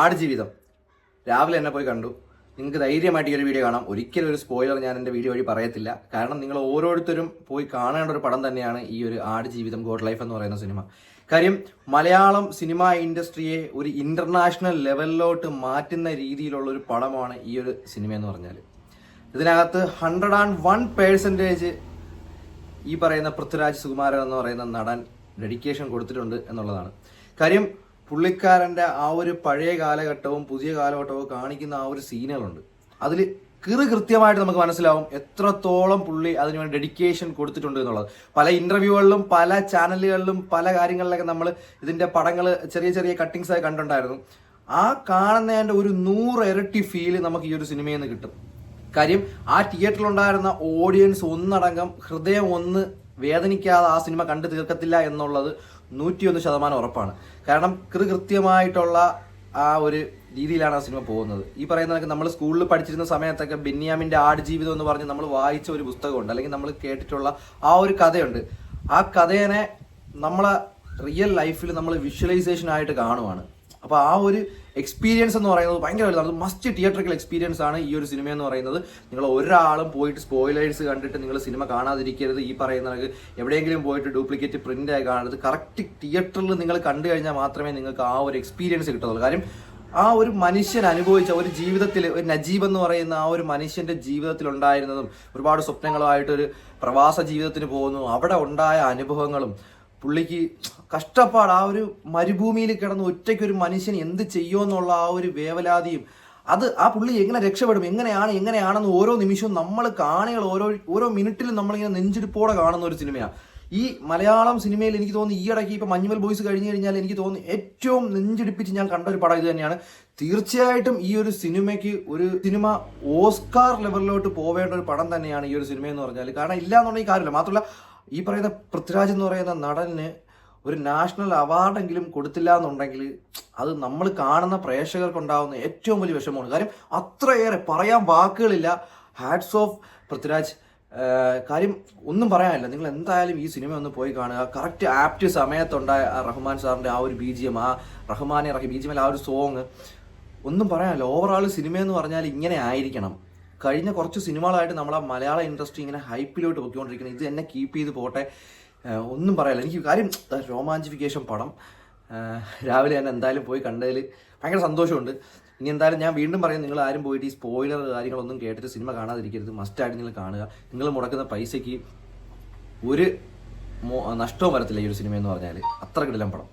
ആടുജീവിതം രാവിലെ എന്നെ പോയി കണ്ടു. നിങ്ങൾക്ക് ധൈര്യമായിട്ട് ഈ ഒരു വീഡിയോ കാണാം. ഒരിക്കലും ഒരു സ്പോയിലർ ഞാൻ എന്റെ വീഡിയോ വഴി പറയത്തില്ല. കാരണം നിങ്ങൾ ഓരോരുത്തരും പോയി കാണേണ്ട ഒരു പടം തന്നെയാണ് ഈ ഒരു ആട് ജീവിതം ഗോഡ് ലൈഫ് എന്ന് പറയുന്ന സിനിമ. കാര്യം മലയാളം സിനിമ ഇൻഡസ്ട്രിയെ ഒരു ഇന്റർനാഷണൽ ലെവലിലോട്ട് മാറ്റുന്ന രീതിയിലുള്ള ഒരു പടമാണ് ഈ ഒരു സിനിമ എന്ന് പറഞ്ഞാൽ ഇതിനകത്ത് ഹൺഡ്രഡ് ആൻഡ് വൺ പേഴ്സന്റേജ് ഈ പറയുന്ന പൃഥ്വിരാജ് സുകുമാരൻ എന്ന് പറയുന്ന നടൻ ഡെഡിക്കേഷൻ കൊടുത്തിട്ടുണ്ട് എന്നുള്ളതാണ്. കാര്യം പുള്ളിക്കാരന്റെ ആ ഒരു പഴയ കാലഘട്ടവും പുതിയ കാലഘട്ടവും കാണിക്കുന്ന ആ ഒരു സീനുകളുണ്ട്. അതിൽ കിറു കൃത്യമായിട്ട് നമുക്ക് മനസ്സിലാവും എത്രത്തോളം പുള്ളി അതിനുവേണ്ടി ഡെഡിക്കേഷൻ കൊടുത്തിട്ടുണ്ട് എന്നുള്ളത്. പല ഇന്റർവ്യൂകളിലും പല ചാനലുകളിലും പല കാര്യങ്ങളിലൊക്കെ നമ്മൾ ഇതിന്റെ പടങ്ങൾ ചെറിയ ചെറിയ കട്ടിങ്സ് ആയി കണ്ടിട്ടുണ്ടായിരുന്നു. ആ കാണുന്നതിന്റെ ഒരു നൂറ് ഇരട്ടി ഫീൽ നമുക്ക് ഈ ഒരു സിനിമയിൽ നിന്ന് കിട്ടും. കാര്യം ആ തിയേറ്ററിലുണ്ടായിരുന്ന ഓഡിയൻസ് ഒന്നടങ്കം ഹൃദയം ഒന്ന് വേദനിക്കാതെ ആ സിനിമ കണ്ടു തീർക്കത്തില്ല എന്നുള്ളത് നൂറ്റിയൊന്ന് ശതമാനം ഉറപ്പാണ്. കാരണം കൃത്യമായിട്ടുള്ള ആ ഒരു രീതിയിലാണ് ആ സിനിമ പോകുന്നത്. ഈ പറയുന്ന നമ്മൾ സ്കൂളിൽ പഠിച്ചിരുന്ന സമയത്തൊക്കെ ബെന്യാമിന്റെ ആടുജീവിതം എന്ന് പറഞ്ഞ് നമ്മൾ വായിച്ച ഒരു പുസ്തകമുണ്ട്. അല്ലെങ്കിൽ നമ്മൾ കേട്ടിട്ടുള്ള ആ ഒരു കഥയുണ്ട്. ആ കഥേനെ നമ്മളെ റിയൽ ലൈഫിൽ നമ്മൾ വിഷ്വലൈസേഷൻ ആയിട്ട് കാണുവാണ്. അപ്പോൾ ആ ഒരു എക്സ്പീരിയൻസ് എന്ന് പറയുന്നത് ഭയങ്കര വലുതാണ് മസ്റ്റ് തിയേറ്ററിക്കൽ എക്സ്പീരിയൻസ് ആണ് ഈ ഒരു സിനിമ എന്ന് പറയുന്നത്. നിങ്ങൾ ഒരാളും പോയിട്ട് സ്പോയിലേഴ്സ് കണ്ടിട്ട് നിങ്ങൾ സിനിമ കാണാതിരിക്കരുത്. ഈ പറയുന്ന എവിടെയെങ്കിലും പോയിട്ട് ഡ്യൂപ്ലിക്കേറ്റ് പ്രിന്റ് ആയി കാണരുത്. കറക്റ്റ് തിയേറ്ററിൽ നിങ്ങൾ കണ്ടു കഴിഞ്ഞാൽ മാത്രമേ നിങ്ങൾക്ക് ആ ഒരു എക്സ്പീരിയൻസ് കിട്ടത്തുള്ളൂ. കാര്യം ആ ഒരു മനുഷ്യൻ അനുഭവിച്ച ഒരു ജീവിതത്തിൽ ഒരു നജീബ് എന്ന് പറയുന്ന ആ ഒരു മനുഷ്യന്റെ ജീവിതത്തിൽ ഉണ്ടായിരുന്നതും ഒരുപാട് സ്വപ്നങ്ങളുമായിട്ട് ഒരു പ്രവാസ ജീവിതത്തിന് പോകുന്നു. അവിടെ ഉണ്ടായ അനുഭവങ്ങളും പുള്ളിക്ക് കഷ്ടപ്പാട് ആ ഒരു മരുഭൂമിയിൽ കിടന്ന് ഒറ്റയ്ക്ക് ഒരു മനുഷ്യൻ എന്ത് ചെയ്യുമെന്നുള്ള ആ ഒരു വേവലാതിയും അത് ആ പുള്ളി എങ്ങനെ രക്ഷപ്പെടും എങ്ങനെയാണ് എങ്ങനെയാണെന്ന് ഓരോ നിമിഷവും നമ്മൾ കാണികൾ ഓരോ ഓരോ മിനിറ്റിലും നമ്മളിങ്ങനെ നെഞ്ചിടിപ്പോടെ കാണുന്ന ഒരു സിനിമയാണ് ഈ മലയാളം സിനിമയിൽ എനിക്ക് തോന്നുന്നു ഈ ഇടയ്ക്ക് ഇപ്പൊ മഞ്ഞുമൽ ബോയ്സ് കഴിഞ്ഞു കഴിഞ്ഞാൽ എനിക്ക് തോന്നുന്നു ഏറ്റവും നെഞ്ചിടിപ്പിച്ച് ഞാൻ കണ്ട ഒരു പടം ഇത് തന്നെയാണ്. തീർച്ചയായിട്ടും ഈ ഒരു സിനിമയ്ക്ക് ഒരു സിനിമ ഓസ്കാർ ലെവലിലോട്ട് പോവേണ്ട ഒരു പടം തന്നെയാണ് ഈ ഒരു സിനിമ എന്ന് പറഞ്ഞാൽ കാരണം ഇല്ല എന്നുണ്ടെങ്കിൽ കാര്യമില്ല. മാത്രമല്ല ഈ പറയുന്ന പൃഥ്വിരാജ് എന്ന് പറയുന്ന നടന് ഒരു നാഷണൽ അവാർഡെങ്കിലും കൊടുത്തില്ല എന്നുണ്ടെങ്കിൽ അത് നമ്മൾ കാണുന്ന പ്രേക്ഷകർക്ക് ഉണ്ടാവുന്ന ഏറ്റവും വലിയ വിഷമമാണ്. കാര്യം അത്രയേറെ പറയാൻ വാക്കുകളില്ല. Hats off Prithviraj. കാര്യം ഒന്നും പറയാനില്ല. നിങ്ങൾ എന്തായാലും ഈ സിനിമ ഒന്ന് പോയി കാണുക. കറക്റ്റ് ആപ്റ്റ് സമയത്തുണ്ടായ റഹ്മാൻ സാറിന്റെ ആ ഒരു ബി ജി എം ആ റഹ്മാനെ റഹി ബി ജി എം ആ ഒരു സോങ് ഒന്നും പറയാനില്ല. ഓവറോൾ സിനിമ എന്ന് പറഞ്ഞാൽ ഇങ്ങനെ ആയിരിക്കണം. കഴിഞ്ഞ കുറച്ച് സിനിമകളായിട്ട് നമ്മളെ മലയാള ഇൻഡസ്ട്രി ഇങ്ങനെ ഹൈപ്പിലോട്ട് പൊയ്ക്കൊണ്ടിരിക്കുന്നത്. ഇത് എന്നെ കീപ്പ് ചെയ്ത് പോട്ടെ. ഒന്നും പറയാല്ല. എനിക്ക് കാര്യം രോമാഞ്ചിഫിക്കേഷൻ പടം. രാവിലെ ഞാൻ എന്തായാലും പോയി കണ്ടതിൽ ഭയങ്കര സന്തോഷമുണ്ട്. ഇനി എന്തായാലും ഞാൻ വീണ്ടും പറയാം നിങ്ങൾ ആരും പോയിട്ട് ഈ സ്പോയിലർ കാര്യങ്ങളൊന്നും കേട്ടിട്ട് സിനിമ കാണാതിരിക്കരുത്. മസ്റ്റായിട്ട് നിങ്ങൾ കാണുക. നിങ്ങൾ മുടക്കുന്ന പൈസയ്ക്ക് ഒരു നഷ്ടവും വരത്തില്ല ഈ ഒരു സിനിമ എന്ന് പറഞ്ഞാൽ അത്ര കിടലം പടം.